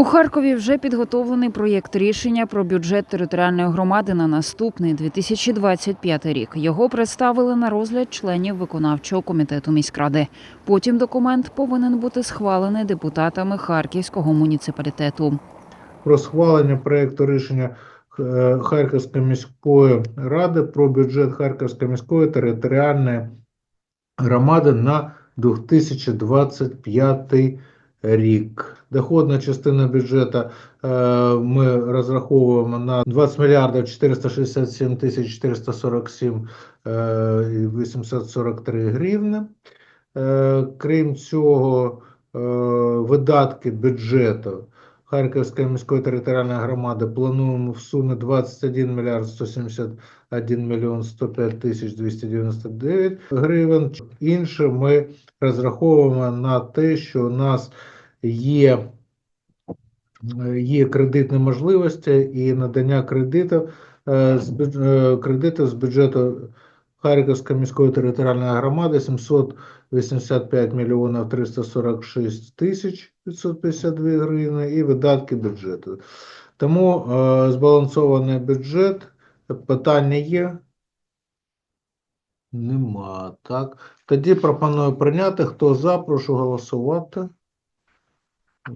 У Харкові вже підготовлений проєкт рішення про бюджет територіальної громади на наступний 2025 рік. Його представили на розгляд членів виконавчого комітету міськради. Потім документ повинен бути схвалений депутатами Харківського муніципалітету. про схвалення проекту рішення е, Харківської міської ради про бюджет Харківської міської територіальної громади на 2025 рік. Доходна частина бюджету е, ми розраховуємо на 20 мільярдів 467 тисяч 447 е, і 843 гривни. Е, Крім цього, е, видатки бюджету Харківської міської територіальної громади плануємо в сумі 21 мільярд 171 мільйон 105 тисяч 299 гривень. Інше ми розраховуємо на те, що у нас є, е, є кредитні можливості і надання кредитів е, з е, кредитів з бюджету Харківської міської територіальної громади 785 мільйонів 346 тисяч 552 гривни і видатки бюджету. Тому збалансований бюджет. Питання є? Нема. Так. Тоді пропоную прийняти. Хто за, прошу голосувати.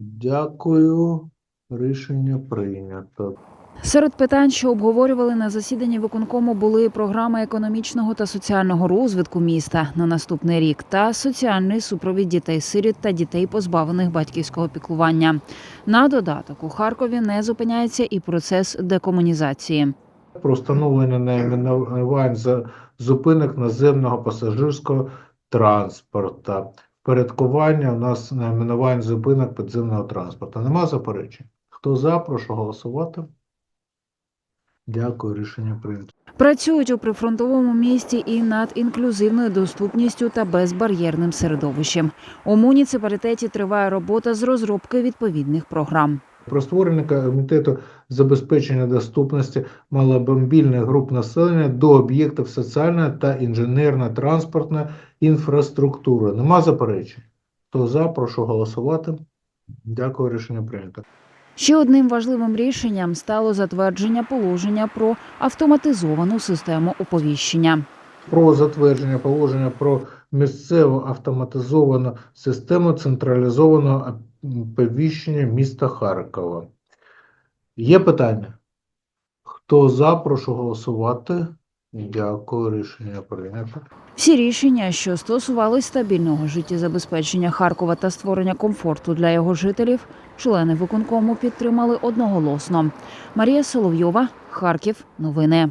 Дякую. Рішення прийнято. Серед питань, що обговорювали на засіданні виконкому, були програма економічного та соціального розвитку міста на наступний рік та соціальний супровід дітей-сиріт та дітей, позбавлених батьківського піклування. На додаток у Харкові не зупиняється і процес декомунізації. про встановлення найменувань за зупинок наземного пасажирського транспорту. Впорядкування у нас найменувань зупинок підземного транспорту. Нема заперечень? Хто за, прошу голосувати. Дякую, рішення прийнято. Працюють у прифронтовому місті і над інклюзивною доступністю та безбар'єрним середовищем. У муніципалітеті триває робота з розробки відповідних програм. Про створення комітету забезпечення доступності маломобільних груп населення до об'єктів соціальної та інженерно-транспортної інфраструктури. Нема заперечень? Хто за, прошу голосувати. Дякую, рішення прийнято. Ще одним важливим рішенням стало затвердження положення про автоматизовану систему оповіщення. про затвердження положення про місцеву автоматизовану систему централізованого оповіщення міста Харкова. Є питання? Хто за, прошу голосувати. Дякую, рішення прийнято. Всі рішення, що стосувались стабільного життєзабезпечення Харкова та створення комфорту для його жителів, члени виконкому підтримали одноголосно. Марія Соловйова, Харків. Новини.